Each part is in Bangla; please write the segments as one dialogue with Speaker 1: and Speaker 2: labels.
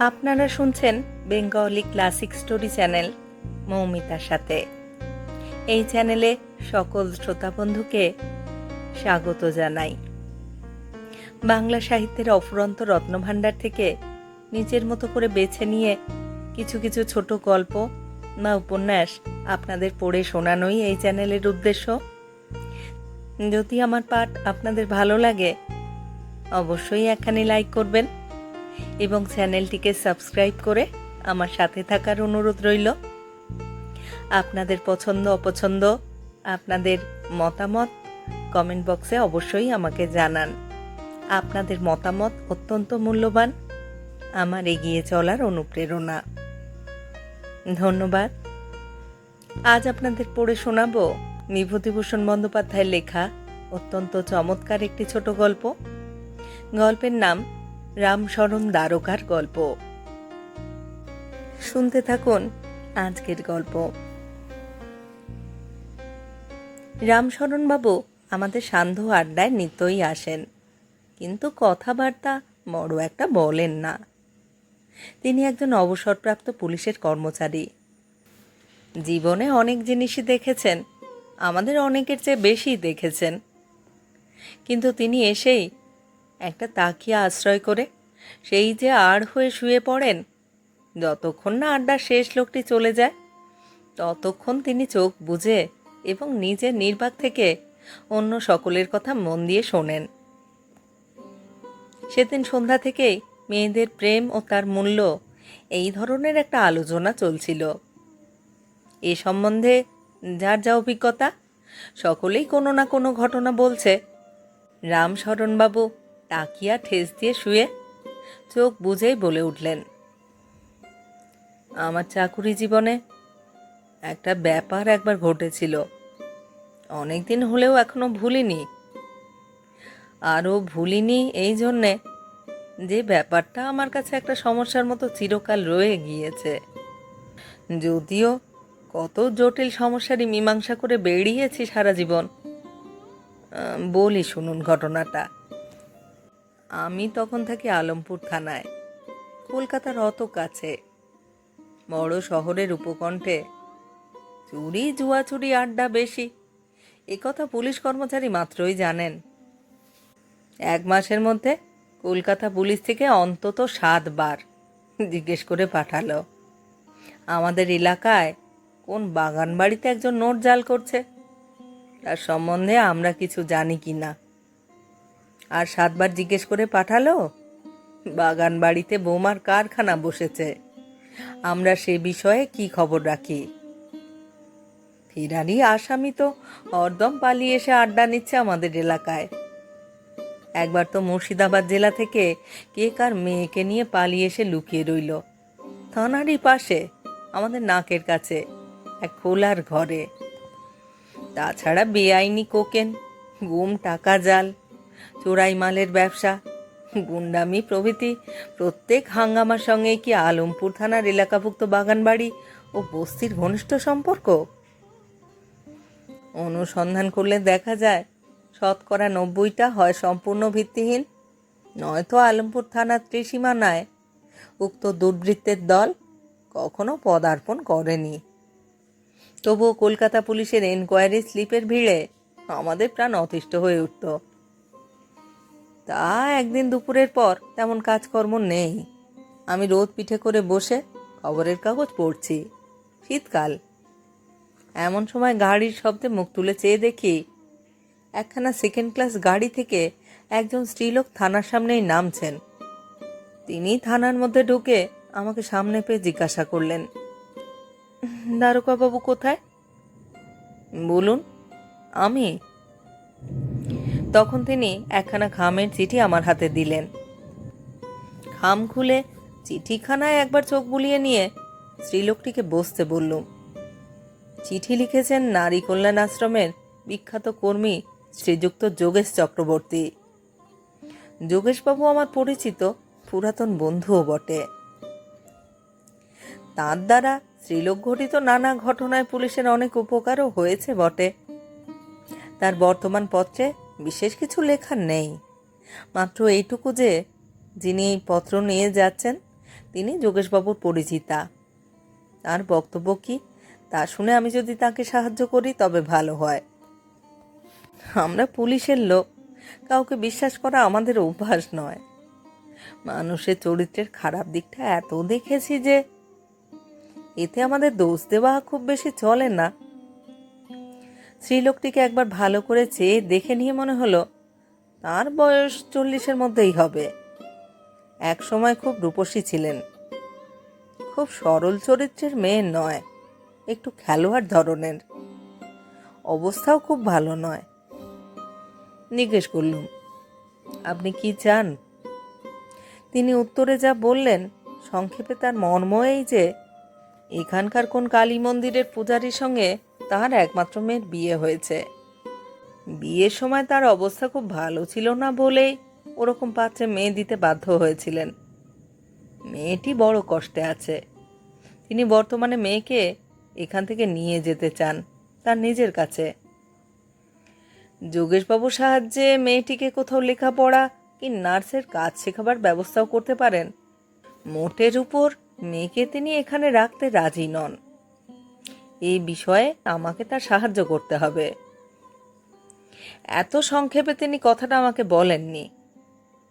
Speaker 1: আপনারা শুনছেন বেঙ্গলি ক্লাসিক স্টোরি চ্যানেল মৌমিতার সাথে। এই চ্যানেলে সকল শ্রোতা বন্ধুকে স্বাগত জানাই। বাংলা সাহিত্যের অফুরন্ত রত্নভাণ্ডার থেকে নিজের মতো করে বেছে নিয়ে কিছু কিছু ছোট গল্প বা উপন্যাস আপনাদের পড়ে শোনানোই এই চ্যানেলের উদ্দেশ্য। যদি আমার পাঠ আপনাদের ভালো লাগে, অবশ্যই এখানে লাইক করবেন এবং চ্যানেলটিকে সাবস্ক্রাইব করে আমার সাথে থাকার অনুরোধ রইল। আপনাদের পছন্দ, অপছন্দ, আপনাদের মতামত কমেন্ট বক্সে অবশ্যই আমাকে জানান। আপনাদের মতামত অত্যন্ত মূল্যবান, আমার এগিয়ে চলার অনুপ্রেরণা। ধন্যবাদ। আজ আপনাদের পড়ে শোনাবো বিভূতিভূষণ বন্দ্যোপাধ্যায়ের লেখা অত্যন্ত চমৎকার একটি ছোট গল্প। গল্পের নাম রামশরণ দ্বারকার গল্প। শুনতে থাকুন আজকের গল্প। রামশরণ বাবু আমাদের সান্ধ্য আড্ডায় নিত্যই আসেন, কিন্তু কথাবার্তা বড় একটা বলেন না। তিনি একজন অবসরপ্রাপ্ত পুলিশের কর্মচারী। জীবনে অনেক জিনিসই দেখেছেন আমাদের অনেকের চেয়ে বেশি দেখেছেন। কিন্তু তিনি এসেই একটা তাকিয়া আশ্রয় করে, সেই যে আড় হয়ে শুয়ে পড়েন, যতক্ষণ না আড্ডার শেষ লোকটি চলে যায়, ততক্ষণ তিনি চোখ বুঝে এবং নিজের নির্বাক থেকে অন্য সকলের কথা মন দিয়ে শোনেন। সেদিন সন্ধ্যা থেকেই মেয়েদের প্রেম ও তার মূল্য এই ধরনের একটা আলোচনা চলছিল। এ সম্বন্ধে যার যা অভিজ্ঞতা, সকলেই কোনো না কোনো ঘটনা বলছে। রামশরণবাবু তাকিয়া ঠেস দিয়ে শুয়ে চোখ বুঝেই বলে উঠলেন, আমার চাকুরি জীবনে একটা ব্যাপার একবার ঘটেছিল। অনেক দিন হলেও এখনও ভুলিনি। আরও ভুলিনি এই জন্যে যে ব্যাপারটা আমার কাছে একটা সমস্যার মতো চিরকাল রয়ে গিয়েছে। যদিও কত জটিল সমস্যারই মীমাংসা করে বেরিয়েছি সারা জীবন। বলি শুনুন ঘটনাটা। আমি তখন থাকি আলমপুর থানায় কলকাতার অত কাছে। বড় শহরের উপকণ্ঠে। চুরি জুয়া চুরি আড্ডা বেশি। একথা পুলিশ কর্মচারী মাত্রই জানেন। এক মাসের মধ্যে কলকাতা পুলিশ থেকে অন্তত সাতবার জিজ্ঞেস করে পাঠালো। আমাদের এলাকায় কোন বাগান বাড়িতে একজন নোট জাল করছে? তার সম্বন্ধে আমরা কিছু জানি কি না। আর সাতবার জিজ্ঞেস করে পাঠালো, বাগান বাড়িতে বোমার কারখানা বসেছে। আমরা সে বিষয়ে কি খবর রাখি? ফিরানি আসামি তো হরদম পালিয়ে এসে আড্ডা নিচ্ছে আমাদের এলাকায়। একবার তো মুর্শিদাবাদ জেলা থেকে কে কার মেয়েকে নিয়ে পালিয়ে এসে লুকিয়ে রইল। থানারই পাশে, আমাদের নাকের কাছে। এক খোলার ঘরে। তাছাড়া বেআইনি কোকেন, গুম টাকা জাল, চোরাই মালের ব্যবসা, গুন্ডামি প্রভৃতি প্রত্যেক হাঙ্গামার সঙ্গে কি আলমপুর থানার এলাকাভুক্ত বাগানবাড়ি ও বস্তির ঘনিষ্ঠ সম্পর্ক? অনুসন্ধান করলে দেখা যায়, শতকরা নব্বইটা হয় সম্পূর্ণ ভিত্তিহীন। নয়তো আলমপুর থানার ত্রিসীমানায় উক্ত দুর্বৃত্তের দল কখনো পদার্পণ করেনি। তবুও কলকাতা পুলিশের এনকোয়ারি স্লিপের ভিড়ে আমাদের প্রাণ অতিষ্ঠ হয়ে উঠত। তা একদিন দুপুরের পর তেমন কাজকর্ম নেই। আমি রোদ পিঠে করে বসে খবরের কাগজ পড়ছি। শীতকাল। এমন সময় গাড়ির শব্দে মুখ তুলে চেয়ে দেখি একখানা সেকেন্ড ক্লাস গাড়ি থেকে একজন স্ত্রীলোক থানার সামনেই নামছেন। তিনি থানার মধ্যে ঢুকে আমাকে সামনে পেয়ে জিজ্ঞাসা করলেন বাবু কোথায়? বলুন, আমি। তখন তিনি একখানা খামের চিঠি আমার হাতে দিলেন। খাম খুলে চিঠিখানায় একবার চোখ বুলিয়ে নিয়ে স্ত্রীলোকটিকে বসতে বললুম চিঠি লিখেছেন নারী কল্যাণ আশ্রমের বিখ্যাত কর্মী শ্রীযুক্ত যোগেশ চক্রবর্তী। যোগেশবাবু আমার পরিচিত পুরাতন বন্ধুও বটে। তার দ্বারা শ্রীলোক ঘটিত নানা ঘটনায় পুলিশের অনেক উপকারও হয়েছে বটে। তার বর্তমান পত্রে বিশেষ কিছু লেখা নেই। মাত্র এইটুকু যে যিনি এই পত্র নিয়ে যাচ্ছেন, তিনি যোগেশবাবুর পরিচিতা। তার বক্তব্য কি? তা শুনে আমি যদি তাকে সাহায্য করি, তবে ভালো হয়। আমরা পুলিশের লোক, কাউকে বিশ্বাস করা আমাদের অভ্যাস নয়। মানুষের চরিত্রের খারাপ দিকটা এত দেখেছি যে এতে আমাদের দোষ দেওয়া খুব বেশি চলে না। স্ত্রীলোকটিকে একবার ভালো করে চেয়ে দেখে নিয়ে মনে হলো, তার বয়স চল্লিশের মধ্যেই হবে। এক সময় খুব রূপসী ছিলেন। খুব সরল চরিত্রের মেয়ে নয়, একটু খেলোয়াড় ধরনের। অবস্থাও খুব ভালো নয়। জিজ্ঞেস করলুম, আপনি কি চান? তিনি উত্তরে যা বললেন, সংক্ষেপে তার মর্ম এই যে এখানকার কোন কালী মন্দিরের পূজারীর সঙ্গে তাহার একমাত্র মেয়ের বিয়ে হয়েছে। বিয়ের সময় তার অবস্থা খুব ভালো ছিল না বলেই ওরকম পাত্রে মেয়ে দিতে বাধ্য হয়েছিলেন। মেয়েটি বড় কষ্টে আছে। তিনি বর্তমানে মেয়েকে এখান থেকে নিয়ে যেতে চান তার নিজের কাছে। যোগেশবাবুর সাহায্যে মেয়েটিকে কোথাও লেখাপড়া কি নার্সের কাজ শেখাবার ব্যবস্থাও করতে পারেন। মোটের উপর মেয়েকে তিনি এখানে রাখতে রাজি নন। এই বিষয়ে আমাকে তার সাহায্য করতে হবে। এত সংক্ষেপে তিনি কথাটা আমাকে বলেননি।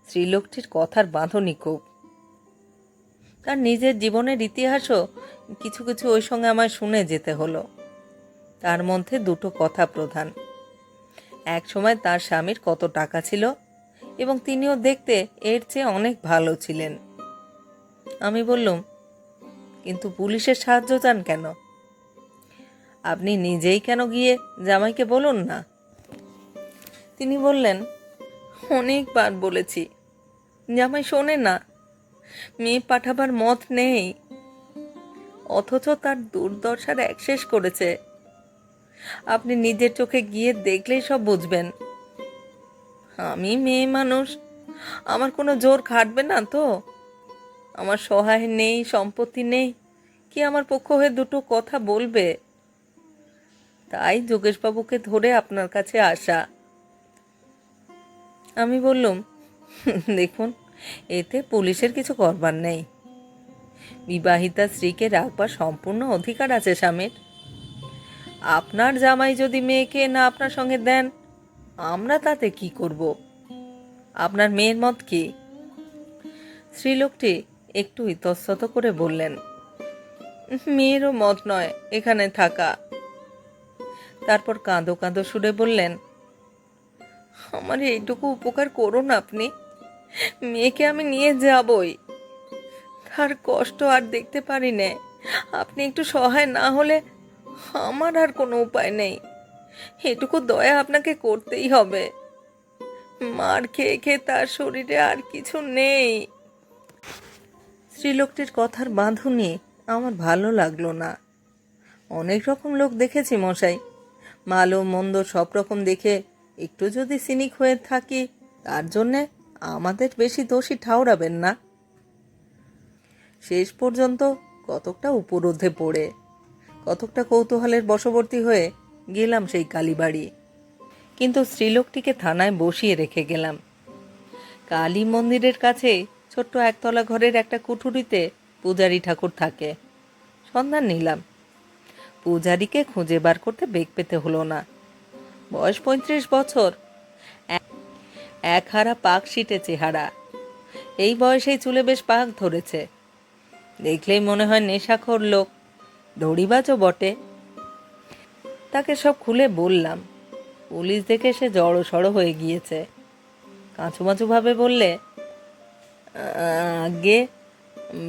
Speaker 1: স্ত্রীলোকটির কথার বাঁধনি খুব। তার নিজের জীবনের ইতিহাসও কিছু কিছু ওই সঙ্গে আমায় শুনে যেতে হলো। তার মধ্যে দুটো কথা প্রধান। এক সময় তার স্বামীর কত টাকা ছিল এবং তিনিও দেখতে এর চেয়ে অনেক ভালো ছিলেন। আমি বললুম কিন্তু পুলিশের সাহায্য চান কেন? আপনি নিজেই কেন গিয়ে জামাইকে বলুন না? তিনি বললেন, অনেকবার বলেছি। জামাই শোনে না। মেয়ে পাঠাবার মত নেই। অথচ তার দুর্দশার এক শেষ করেছে। আপনি নিজের চোখে গিয়ে দেখলেই সব বুঝবেন। আমি মেয়ে মানুষ। আমার কোনো জোর খাটবে না তো? আমার সহায় নেই, সম্পত্তি নেই। কি আমার পক্ষ হয়ে দুটো কথা বলবে? তাই যোগেশবাবুকে ধরে আপনার কাছে আসা। আমি বললুম, দেখুন, এতে পুলিশের কিছু করবার নেই। বিবাহিতা স্ত্রীকে রাখবার সম্পূর্ণ অধিকার আছে স্বামীর। আপনার জামাই যদি মেয়েকে না আপনার সঙ্গে দেন, আমরা তাতে কি করব? আপনার মেয়ের মত কি? স্ত্রীলোকটি একটু ইতস্তত করে বললেন, মেয়েরও মত নয় এখানে থাকা। তারপর কাঁদো কাঁদো সুরে বললেন, আমার এইটুকু উপকার করুন আপনি, মেয়েকে আমি নিয়ে যাবই। তার কষ্ট আর দেখতে পারি নে। আপনি একটু সহায় না হলে আমার আর কোনো উপায় নেই। এটুকু দয়া আপনাকে করতেই হবে। মার খেয়ে খেয়ে তার শরীরে আর কিছু নেই। স্ত্রীলোকটির কথার বাঁধুনি আমার ভালো লাগল না। অনেক রকম লোক দেখেছি মশাই। ভালো মন্দ সব রকম দেখে একটু যদি সিনিক হয়ে থাকি, তার জন্যে আমাদের বেশি দোষী ঠাউরাবেন না। শেষ পর্যন্ত কতকটা উপরোধে পড়ে, কতকটা কৌতূহলের বশবর্তী হয়ে গেলাম সেই কালীবাড়ি। কিন্তু স্ত্রীলোকটিকে থানায় বসিয়ে রেখে গেলাম। কালী মন্দিরের কাছে ছোট্ট একতলা ঘরের একটা কুঠুরিতে পূজারী ঠাকুর থাকে। সন্ধান নিলাম। পূজারীকে খুঁজে বার করতে বেগ পেতে হলো না। বয়স পঁয়ত্রিশ বছর। এক- হারা পাক সিটে চেহারা। এই বয়সেই চুলে বেশ পাক ধরেছে। দেখলেই মনে হয় নেশাখোর লোক। দড়িবাজও বটে। তাকে সব খুলে বললাম। পুলিশ দেখে সে জড়ো সড়ো হয়ে গিয়েছে। কাঁচুমাচুভাবে বললে আগে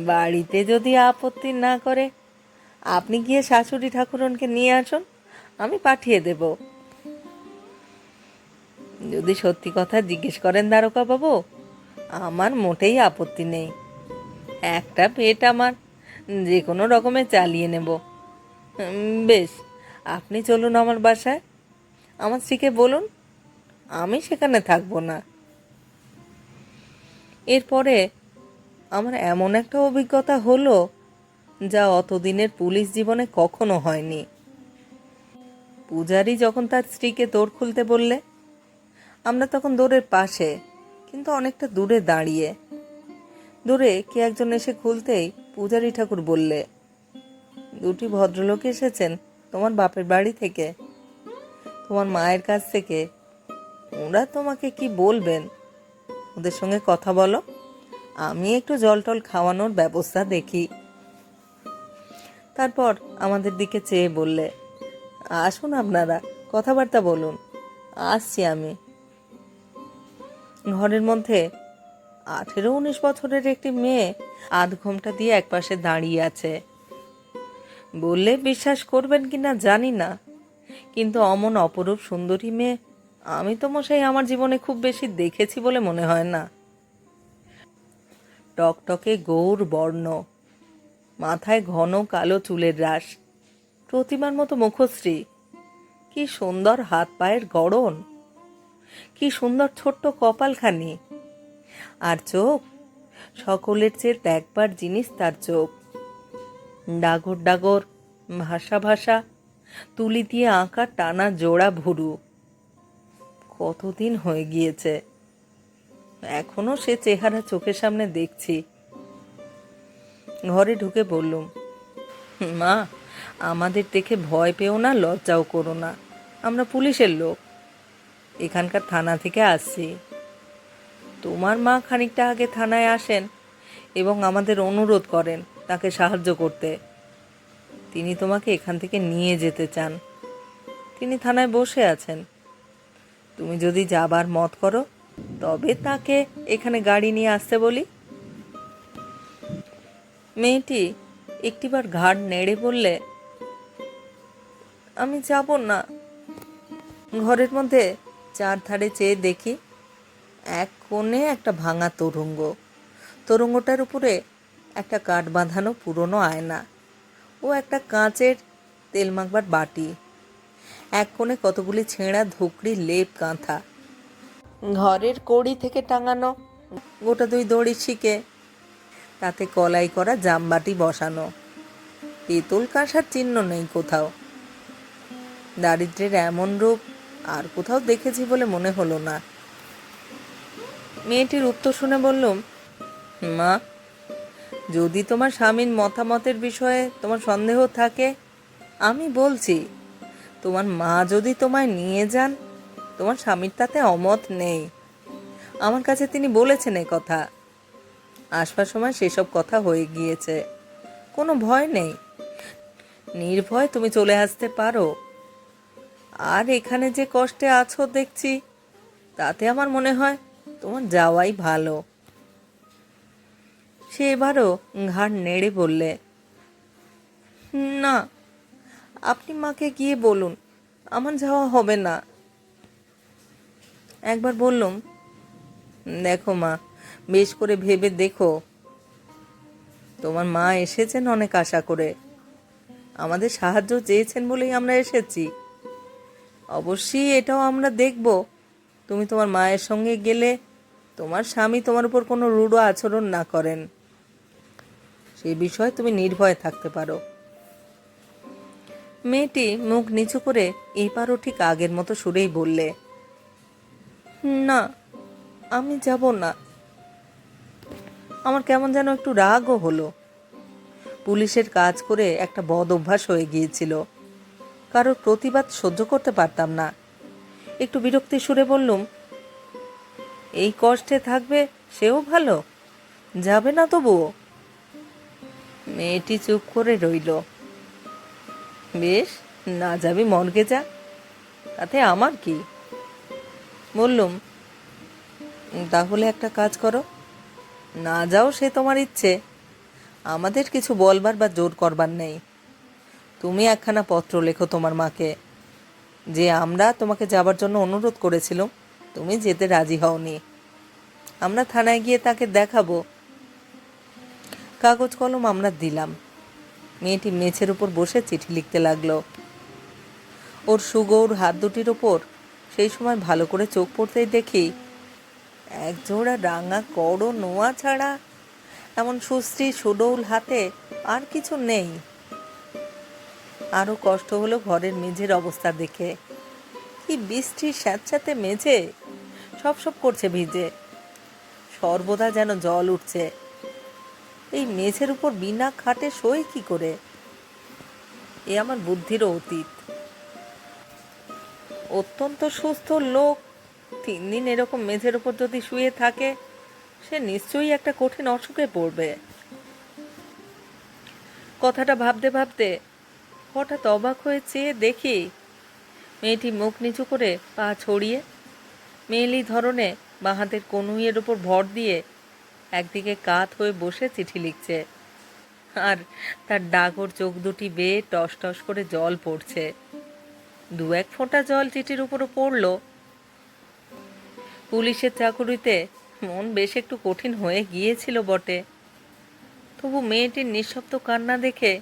Speaker 1: বাড়িতে যদি আপত্তি না করে, আপনি গিয়ে শাশুড়ি ঠাকুরনকে নিয়ে আসুন, আমি পাঠিয়ে দেব। যদি সত্যি কথা জিজ্ঞেস করেন দ্বারকা বাবু, আমার মোটেই আপত্তি নেই। একটা পেট আমার, যে কোনো রকমে চালিয়ে নেব। বেশ, আপনি চলুন আমার বাসায়। আমার স্ত্রীকে বলুন, আমি সেখানে থাকব না। এরপরে আমার এমন একটা অভিজ্ঞতা হলো যা অতদিনের পুলিশ জীবনে কখনো হয়নি। পূজারি যখন তার স্ত্রীকে দৌড় খুলতে বললে, আমরা তখন দৌড়ের পাশে, কিন্তু অনেকটা দূরে দাঁড়িয়ে। দূরে কে একজন এসে খুলতেই পূজারি ঠাকুর বললে, দুটি ভদ্রলোক এসেছেন তোমার বাপের বাড়ি থেকে। তোমার মায়ের কাছ থেকে। ওরা তোমাকে কি বলবেন? ওদের সঙ্গে কথা বলো। আমি একটু জল টল খাওয়ানোর ব্যবস্থা দেখি। তারপর আমাদের দিকে চেয়ে বললে, আসুন আপনারা, কথাবার্তা বলুন। আসছি আমি। ঘরের মধ্যে আঠেরো উনিশ বছরের একটি মেয়ে আধ ঘোমটা দিয়ে একপাশে দাঁড়িয়ে আছে। বললে, বিশ্বাস করবেন কিনা জানি না। কিন্তু অমন অপরূপ সুন্দরী মেয়ে আমি তো মশাই আমার জীবনে খুব বেশি দেখেছি বলে মনে হয় না। টকটকে গৌর বর্ণ, মাথায় ঘন কালো চুলের রাশ, প্রতিমার মতো মুখশ্রী। কি সুন্দর হাত পায়ের গড়ন, কি সুন্দর ছোট্ট কপালখানি। আর চোখ, সকলের চেয়ে ত্যাগবার জিনিস তার চোখ। ডাগর ডাগর, ভাষা ভাষা, তুলি দিয়ে আঁকা টানা জোড়া ভুরু। কতদিন হয়ে গিয়েছে? এখনও সে চেহারা চোখের সামনে দেখছি। ঘরে ঢুকে বললুম, মা, আমাদের দেখে ভয় পেও না, লজ্জাও করো না। আমরা পুলিশের লোক। এখানকার থানা থেকে আসছি। তোমার মা খানিকটা আগে থানায় আসেন এবং আমাদের অনুরোধ করেন তাকে সাহায্য করতে। তিনি তোমাকে এখান থেকে নিয়ে যেতে চান। তিনি থানায় বসে আছেন। তুমি যদি যাবার মত করো, তবে তাকে এখানে গাড়ি নিয়ে আসতে বলি। মেয়েটি একটিবার ঘাড় নেড়ে বললে, আমি যাব না। ঘরের মধ্যে চার ধারে চেয়ে দেখি, এক কোণে একটা ভাঙা তরঙ্গ। তরঙ্গটার উপরে একটা কাঠ বাঁধানো পুরনো আয়না ও একটা কাঁচের তেল মাখবার বাটি। এক কোণে কতগুলি ছেঁড়া ধুকড়ি লেপ কাঁথা ঘরের কড়ি থেকে টাঙানো। গোটা দুই দড়ি শিকে তাতে কলাই করা জামবাটি বসানো। পেতল কাঁসার চিহ্ন নেই কোথাও। দারিদ্রের এমন রূপ আর কোথাও দেখেছি বলে মনে হলো না। মেয়েটির উত্তর শুনে বললুম মা যদি তোমার স্বামীর মতামতের বিষয়ে তোমার সন্দেহ থাকে আমি বলছি। তোমার মা যদি তোমায় নিয়ে যান, তোমার স্বামীর তাতে অমত নেই। আমার কাছে তিনি বলেছেন এ কথা। আসবার সময় সেসব কথা হয়ে গিয়েছে। কোনো ভয় নেই। নির্ভয় তুমি চলে আসতে পারো। আর এখানে যে কষ্টে আছো দেখছি, তাতে আমার মনে হয় তোমার যাওয়াই ভালো। সে এবারও ঘাড় নেড়ে বললে, না আপনি মাকে গিয়ে বলুন, আমার যাওয়া হবে না। একবার বললুম, দেখো মা, বেশ করে ভেবে দেখো। তোমার মা এসেছেন অনেক আশা করে। আমাদের সাহায্য চেয়েছেন বলেই আমরা এসেছি। অবশ্যই এটাও আমরা দেখব। তুমি তোমার মায়ের সঙ্গে গেলে তোমার স্বামী তোমার উপর কোনো রূঢ় আচরণ না করেন। সেই বিষয়ে তুমি নির্ভয়ে থাকতে পারো। মেয়েটি মুখ নিচু করে এবারও ঠিক আগের মতো সুরেই বললে, না, আমি যাব না। আমার কেমন যেন একটু রাগও হলো। পুলিশের কাজ করে একটা বদ অভ্যাস হয়ে গিয়েছিল। কারোর প্রতিবাদ সহ্য করতে পারতাম না। একটু বিরক্তি সুরে বললুম, এই কষ্টে থাকবে সেও ভালো, যাবে না তবুও। মেয়েটি চুপ করে রইল। বেশ, না যাবি মর্গে যা। তাতে আমার কি? বললুম, তাহলে একটা কাজ করো। না যাও সে তোমার ইচ্ছে। আমাদের কিছু বলবার বা জোর করবার নেই। তুমি একখানা পত্র লেখো তোমার মাকে। যে আমরা তোমাকে যাবার জন্য অনুরোধ করেছিলাম, তুমি যেতে রাজি হওনি। আমরা থানায় গিয়ে তাকে দেখাবো। কাগজ কলম আমরা দিলাম। মেয়েটি মেঝের উপর বসে চিঠি লিখতে লাগল। ওর সুগৌর হাত দুটির ওপর সেই সময় ভালো করে চোখ পড়তেই দেখি, এক জোড়া রাঙা কড় নোয়া ছাড়া এমন সুশ্রী সুডৌল হাতে আর কিছু নেই। আরও কষ্ট হলো ঘরের মেঝের অবস্থা দেখে। কি বৃষ্টির স্যাঁতস্যাঁতে মেঝে, সব সব করছে ভিজে। সর্বদা যেন জল উঠছে। এই মেঝের উপর বিনা খাটে শোয় কি করে? এ আমার বুদ্ধিরও অতীত। অত্যন্ত সুস্থ লোক, তিন দিন এরকম মেঝের উপর যদি শুয়ে থাকে, সে নিশ্চয়ই একটা কঠিন অসুখে পড়বে। কথাটা ভাবতে ভাবতে হঠাৎ অবাক হয়ে চেয়ে দেখি, মেয়েটি মুখ নিচু করে পা ছড়িয়ে, মেয়েলি ধরনে বাঁ হাতের কনুইয়ের উপর ভর দিয়ে একদিকে কাত হয়ে বসে চিঠি লিখছে। আর তার ডাগর চোখ দুটি বেয়ে টস টস করে জল পড়ছে। দু এক ফোঁটা জল চিঠির উপরও পড়ল। পুলিশের চাকুরিতে মন বেশ একটু কঠিন হয়ে গিয়েছিল বটে। তবু মেয়েটির নিঃশব্দ কান্না দেখে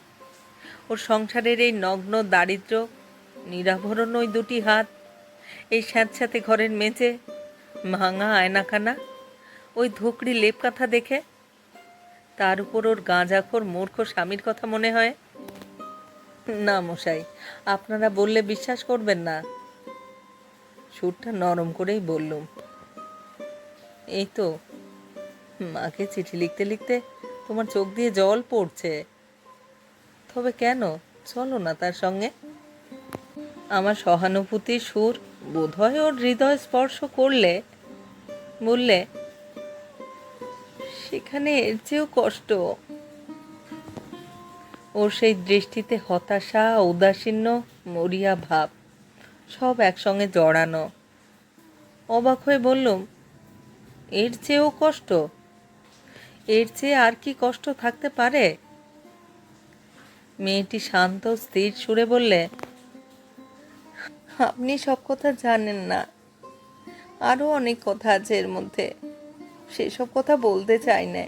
Speaker 1: ওর সংসারের এই নগ্ন দারিদ্র, নিরাভরণ ওই দুটি হাত, এই স্যাঁতস্যাঁতে ঘরের মেঝে, ভাঙা আয়নাখানা ওই ধুকড়ি লেপ কাঁথা দেখে? তার উপর ওর গাঁজাখোর মূর্খ স্বামীর কথা মনে হয়? না মশাই, আপনারা বললে বিশ্বাস করবেন না। সুরটা নরম করেই বললুম। এই তো, মাকে চিঠি লিখতে লিখতে তোমার চোখ দিয়ে জল পড়ছে। তবে কেন? চলো না তার সঙ্গে। আমার সহানুভূতির সুর বোধহয় ওর হৃদয় স্পর্শ করলে, বললে সেখানে এর চেয়েও কষ্ট। ওর সেই দৃষ্টিতে হতাশা উদাসীন্য মরিয়া ভাব, সব একসঙ্গে জড়ানো। অবাক হয়ে বললুম, এর চেয়েও কষ্ট? এর চেয়ে আর কি কষ্ট থাকতে পারে? মেয়েটি শান্ত, স্থির সুরে বললে, আপনি সব কথা জানেন না। আরও অনেক কথা আছে এর মধ্যে। সেসব কথা বলতে চাই না।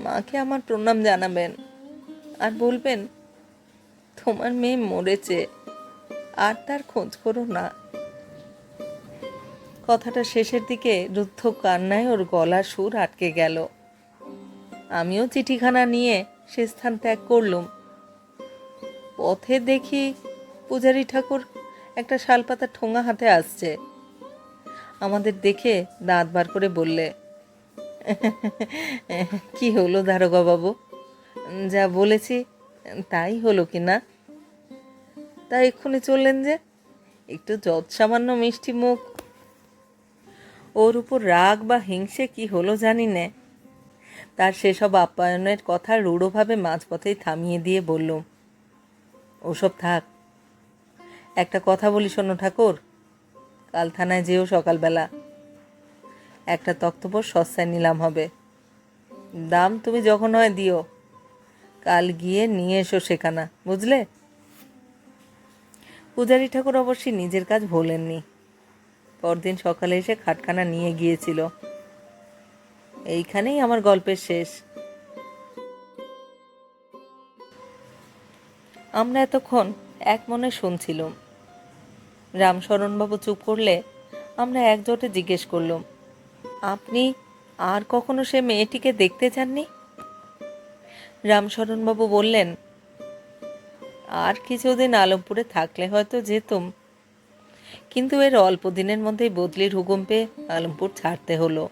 Speaker 1: মাকে আমার প্রণাম জানাবেন। আর বলবেন, তোমার মেয়ে মরেছে, আর তার খোঁজ করো না। কথাটা শেষের দিকে রুদ্ধ কান্নায় ওর গলার সুর আটকে গেল। আমিও চিঠিখানা নিয়ে সে স্থান ত্যাগ করলুম। পথে দেখি পূজারি ঠাকুর একটা শালপাতার ঠোঙা হাতে আসছে। আমাদের দেখে দাঁত বার করে বললে কি হলো দারোগা বাবু? যা বলেছি তাই হলো কি না? তা এক্ষুনি চললেন যে, একটু যৎ সামান্য মিষ্টি মুখ। ওর উপর রাগ বা হিংসে কি হলো জানি না। তার সেসব আপ্যায়নের কথা রূঢ়ভাবে মাঝপথেই থামিয়ে দিয়ে বললুম ওসব থাক। একটা কথা বলি শোনো ঠাকুর। কাল থানায় যেও সকালবেলা। একটা তক্তপোষ সস্তায় নিলাম হবে। দাম তুমি যখন হয় দিও। কাল গিয়ে নিয়ে এসো সেখানা, বুঝলে? পূজারী ঠাকুর অবশ্যই নিজের কাজ ভোলেননি। পরদিন সকালে এসে খাটখানা নিয়ে গিয়েছিল। এইখানেই আমার গল্পের শেষ। আমরা এতক্ষণ এক মনে শুনছিলাম। রামশরণবাবু চুপ করলে আমরা একজোটে জিজ্ঞেস করলাম আপনি আর কখনো সে মেয়েটিকে দেখতে চাননি? রামশরণবাবু বললেন, আর কিছুদিন আলমপুরে থাকলে হয়তো যেতুম। কিন্তু এর অল্প দিনের মধ্যেই বদলির হুকুম পেয়ে আলমপুর ছাড়তে হলো।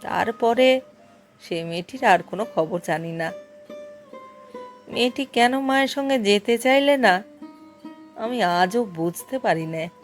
Speaker 1: তারপরে সে মেয়েটির আর কোনো খবর জানি না। মেয়েটি কেন মায়ের সঙ্গে যেতে চাইলে না? আমি আজও বুঝতে পারি না।